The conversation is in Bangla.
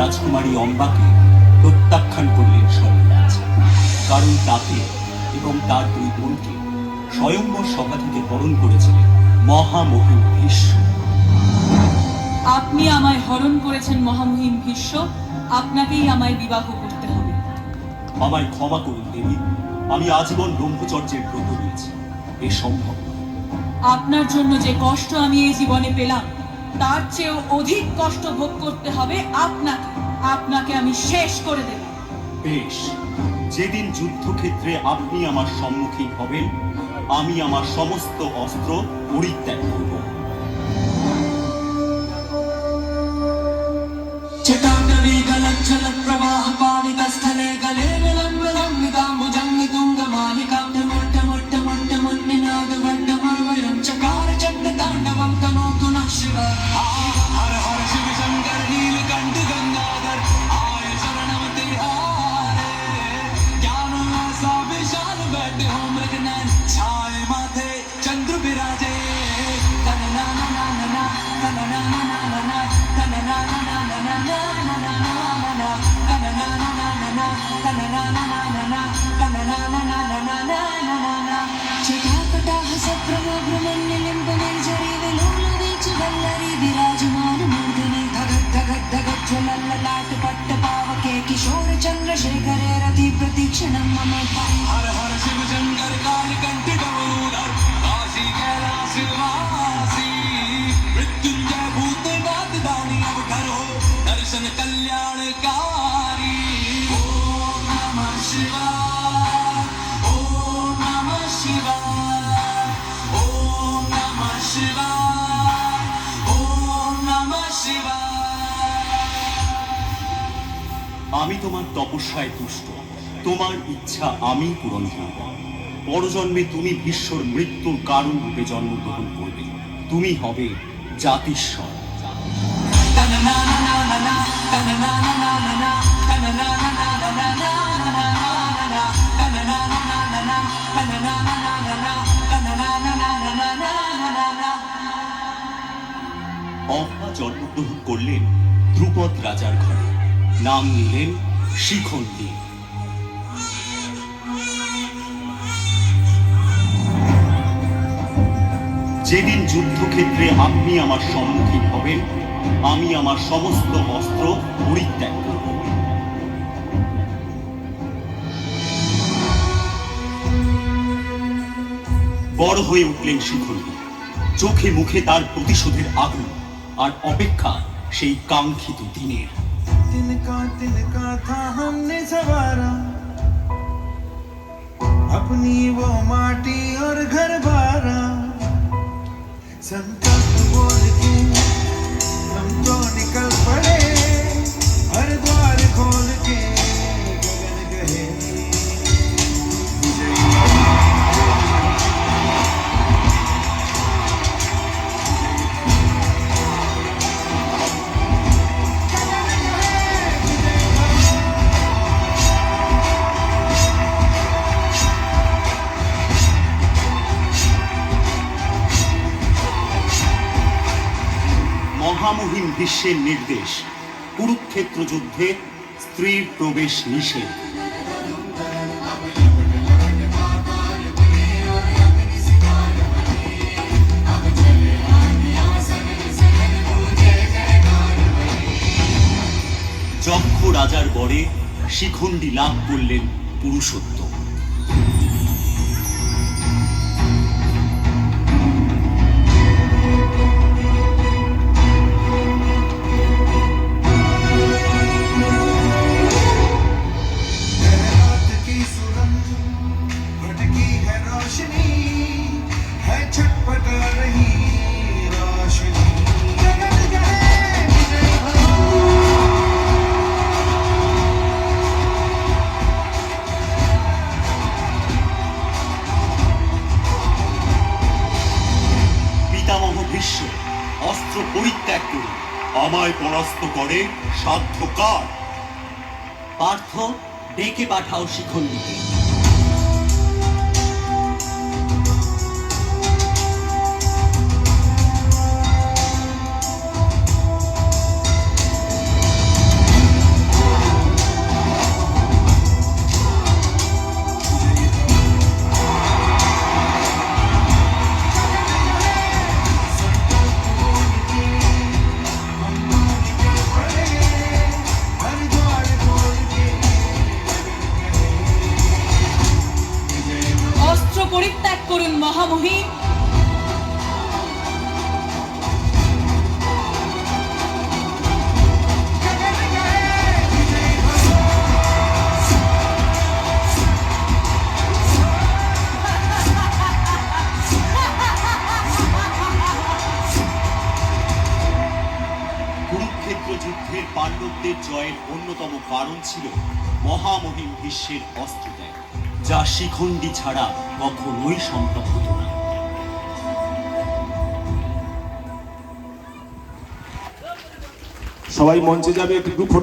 রাজকুমারী অম্বাকে প্রত্যাখ্যান করলেন স্বর্গরাজ কারণ তাকে এবং তার দুই বোনকে স্বয়ংবর সভা থেকে বরণ করেছিলেন মহামহিম ভীষ্ম। আপনি আমায় হরণ করেছেন মহামহিম ভীষ্ম আপনাকেই আমায় বিবাহ করতে হবে। আমায় ক্ষমা করুন দেবী। আমি আজীবন ব্রহ্মচর্যের ব্রত নিয়েছি এ সম্ভব আপনার জন্য যে কষ্ট আমি এই জীবনে পেলাম তার চেয়েও অধিক কষ্ট ভোগ করতে হবে আপনাকে। আপনাকে আমি শেষ করে দেব। বেশ। যেদিন যুদ্ধক্ষেত্রে আপনি আমার সম্মুখীন হবেন আমি আমার সমস্ত অস্ত্র পরিত্যাগ করব। চেতাঙ্গ ज्वलल्ललाट पट्ट पावके किशोर चंद्रशेखरे रति प्रतीक्षणं मम हर हर शिव शंकर कालकण्ठ गौरव আমি তোমার তপস্যায় তুষ্ট। তোমার ইচ্ছা আমি পূরণ করব। পরজন্মে তুমি বিশ্বর মৃত্যুর কারণ রূপে জন্মগ্রহণ করবে। তুমি হবে জাতিস্বর। অহা জন্মগ্রহণ করলেন ধ্রুপদ রাজার ঘরে। নাম নিলেন শিখণ্ডী। যেদিন যুদ্ধক্ষেত্রে আপনি আমার সম্মুখীন হবেন, আমি আমার সমস্ত অস্ত্র পরিত্যাগ করব। বড় হয়ে উঠলেন শিখণ্ডী। চোখে মুখে তার প্রতিশোধের আগুন আর অপেক্ষা সেই কাঙ্ক্ষিত দিনের। था हमने सवारा। अपनी वो माटी और घर बारा। संकल्प बोल বিশ্বের নির্দেশ কুরুক্ষেত্র যুদ্ধে স্ত্রীর প্রবেশ নিষেধ। যক্ষ রাজার বরে শিখণ্ডী লাভ করলেন পুরুষত্ব পরিত্যাগ করে আমায় পরাস্ত করে সাধ্য কার? পার্থ ডেকে পাঠাও শিখণ্ডীকে মহামহিম। কুরুক্ষেত্র যুদ্ধের পাণ্ডবদের জয়ের অন্যতম কারণ ছিল মহামহিম বিশ্বের অস্ত্র ত্যাগ যা শিখণ্ডী ছাড়া কখনোই সম্ভব হতো না। সবাই মঞ্চে যাবে একটু ফটো